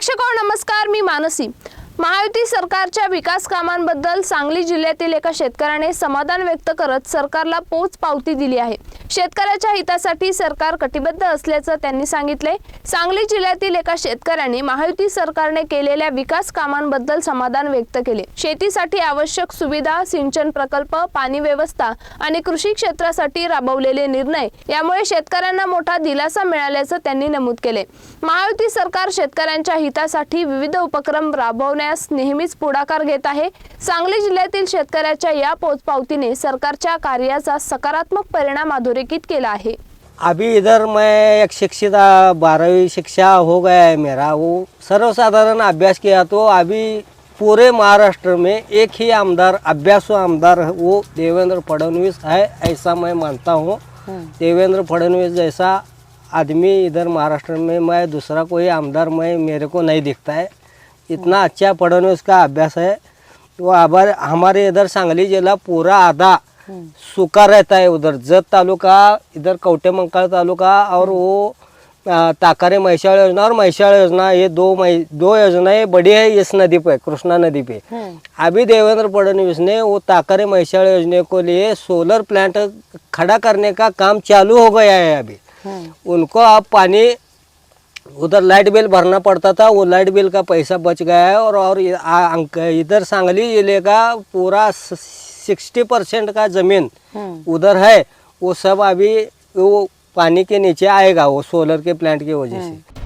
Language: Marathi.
प्रेक्षक हो, नमस्कार मी मानसी. महायुती सरकारच्या विकास कामांबद्दल सांगली जिल्ह्यातील एका शेतकऱ्याने समाधान व्यक्त करत सरकारला पोच पावती दिली आहे. शेतकऱ्याच्या हितासाठी सरकार कटिबद्ध असल्याचं त्यांनी सांगितले. सांगली जिल्ह्यातील एका शेतकऱ्याने महायुती सरकारने केलेल्या विकास कामांबद्दल समाधान व्यक्त केले. शेतीसाठी आवश्यक सुविधा सिंचन प्रकल्प पाणी व्यवस्था आणि कृषी क्षेत्रासाठी राबवलेले निर्णय यामुळे शेतकऱ्यांना मोठा दिलासा मिळाल्याचं त्यांनी नमूद केले. महायुती सरकार शेतकऱ्यांच्या हितासाठी विविध उपक्रम राबवण्यास नेहमीच पुढाकार घेत आहे. सांगली जिल्ह्यातील शेतकऱ्याच्या या पोचपावतीने सरकारच्या कार्याचा सकारात्मक परिणाम अधोरेखित केला आहे. अभी इधर मैं एक शिक्षित बारहवीं शिक्षा हो गया है मेरा. वो सर्वसाधारण अभ्यास किया तो अभी पूरे महाराष्ट्र में एक ही आमदार अभ्यासु आमदार वो देवेंद्र फडणवीस है ऐसा मैं मानता हूँ. देवेंद्र फडणवीस जैसा आदमी इधर महाराष्ट्र में मैं दूसरा कोई आमदार मैं मेरे को नहीं दिखता है. इतना अच्छा फडणवीस का अभ्यास है। वो आभार हमारे इधर सांगली जिला पूरा आधा सूखा रहता है उधर। जत तालुका इधर कौटे मंकाल तालुका और वो ताकारे महिषाळ योजना और महिषाळ योजना ये दो महि दो योजनाएं बड़ी है इस नदी पे कृष्णा नदी पे। अभी देवेंद्र फडणवीस ने वो ताकारे महिषाळ योजना को लिए सोलर प्लांट खड़ा करने का काम चालू हो गया है अभी। उनको अब पानी उधर लाइट बिल भरना पड़ता था वो लाइट बिल का पैसा बच गया है और और इधर सांगली ज़िले का पूरा सिक्सटी परसेंट का ज़मीन उधर है वो सब अभी वो पानी के नीचे आएगा वो सोलर के प्लांट की वजह से।